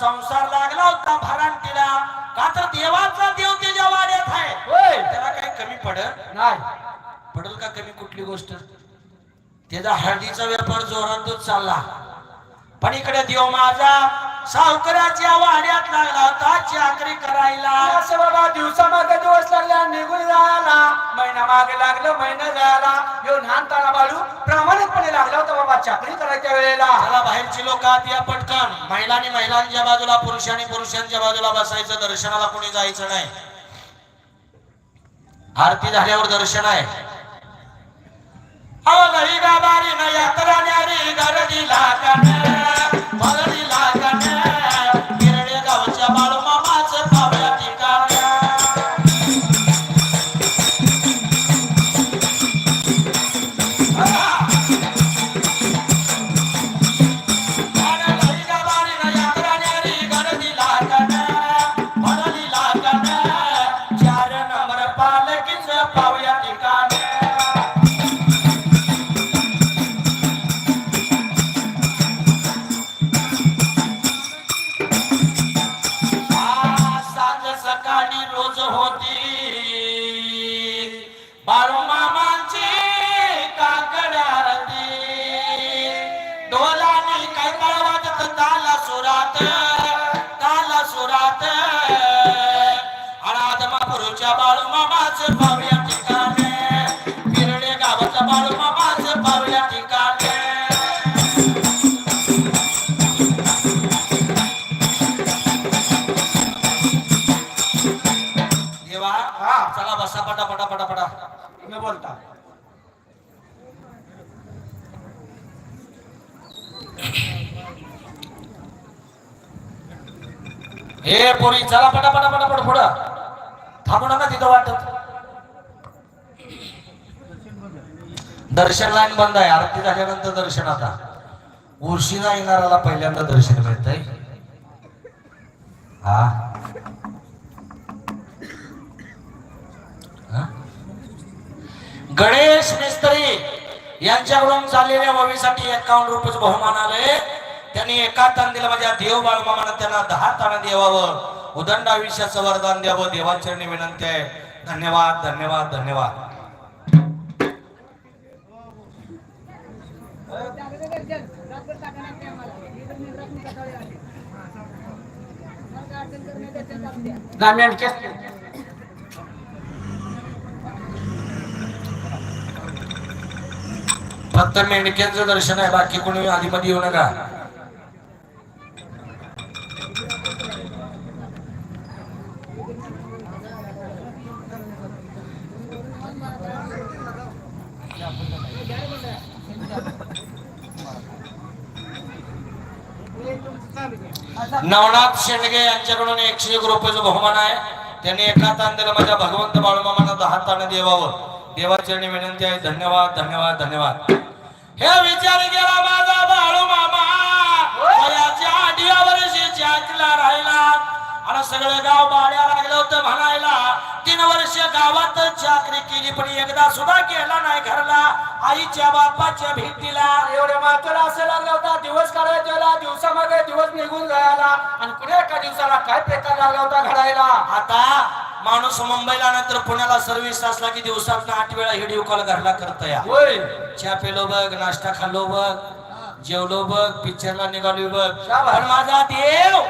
संसार लागला होता भारांटीला का तर देवाचा देव त्याच्या वाड्यात आहे. त्याला काही कमी पडत? नाही. पडल का कमी कुठली गोष्ट? त्याचा हळदीचा व्यापार जोरातच चालला. पण इकडे देव माझा सावकाराच्या वाड्यात लागला होता चाकरी करायला. असं बाबा दिवसा मागे दिवस लागला निघून जायला महिना मागे लागलं महिना जायला ह्यो लहानताना बाळू प्रामाणिकपणे लागला होता बाबा. चाकरी करायच्या वेळेला. मला बाहेरची लोक आत या पटकन. महिलांनी महिलांच्या बाजूला पुरुषांनी पुरुषांच्या बाजूला बसायचं. दर्शनाला कोणी जायचं नाही. आरती झाल्यावर दर्शन आहे. अहो घरी गाभारी न यात्रा न्यारी गर्दीला कन, पावया ठिकाणी आदमापुरच्या बाळूमामाचं पावया ठिकाणे. बिरडे गावाचं बाळूमामाचं पावया ठिकाणे. देवा हा. चला बसा पटा पटा पटा पटा. तुम्ही बोलता. हे पोरी चला पटा पटा पटा पट पुढं. थांबू नका तिथं वाटत दर्शन लाईन बंद आहे. आरती झाल्यानंतर दर्शन आता. उर्शीला येणाऱ्याला पहिल्यांदा दर्शन मिळत हा? हा? गणेश मिस्त्री यांच्याकडून चाललेल्या ववीसाठी एकावन्न रुपये बहुमान आले त्यांनी एका ताण दिला माझ्या म्हणजे देव बाळमामानं त्यांना दहा ताण देवावं. उदंड आयुष्याचं वरदान द्यावं. देवाचरणी विनंती आहे. धन्यवाद धन्यवाद धन्यवाद. फक्त मेंढक्यांचं दर्शन आहे. बाकी कोणी आधीमध्ये येऊ नका. नवनाथ शेंडगे यांच्याकडून एकशे एक रुपयाचं बहुमान आहे. त्यांनी एका ताण माझ्या भगवंत बाळूमामानं दहा ताण देवावं देवाचरणी विनंती आहे. धन्यवाद धन्यवाद धन्यवाद. हे विचार केला माझा बाळू मामा वयाच्या आठव्या वर्षी राहिला. आणि सगळं गाव बाळ्या लागलं होतं म्हणायला. तीन वर्ष गावातच चाकरी केली पण एकदा सुद्धा गेला नाही घरला. आईच्या बापाच्या भेटीला. एवढ्या मात्र असं लागला होता दिवस काढायला दिवसामागे दिवस निघून जायला. आणि कुठे एका दिवसाला काय प्रकार लागला होता घडायला? आता माणूस मुंबईला नंतर पुण्याला सर्व्हिस असला की दिवसात आठ वेळा व्हिडिओ कॉल घरला करत या. चहा पेलो बघ नाश्ता खाल्लो बघ जेवलो बघ पिक्चरला निघालो बघ. पण माझा देव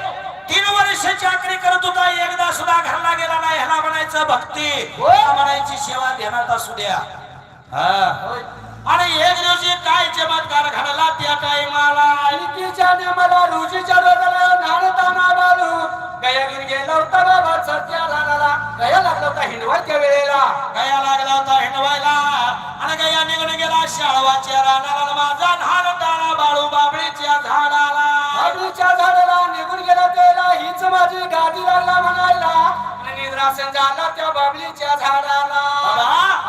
तीन वर्ष चाकरी करत होता एकदा सुद्धा घरला गेला नाही ह्याला म्हणायचं भक्ती. म्हणायची सेवा ध्यानात असू द्या आणि एक दिवशी काय चमत्कार घडला त्या टाइमाला नितीच्या नेमाला रुजीच्या रोगाला नाणताना बालू. गया गेला होता बाबा सत्या गया लागला होता हिंडवायच्या वेळेला. गया लागला होता हिंडवायला. आणि गया निघून गेला शाळवाच्या रानाला माझा लहान बाळू बाबळीच्या झाडाला. बाबलीच्या झाडाला निघून गेला त्याला हीच माझी गादी लागला म्हणायला झाला त्या बाबलीच्या झाडाला.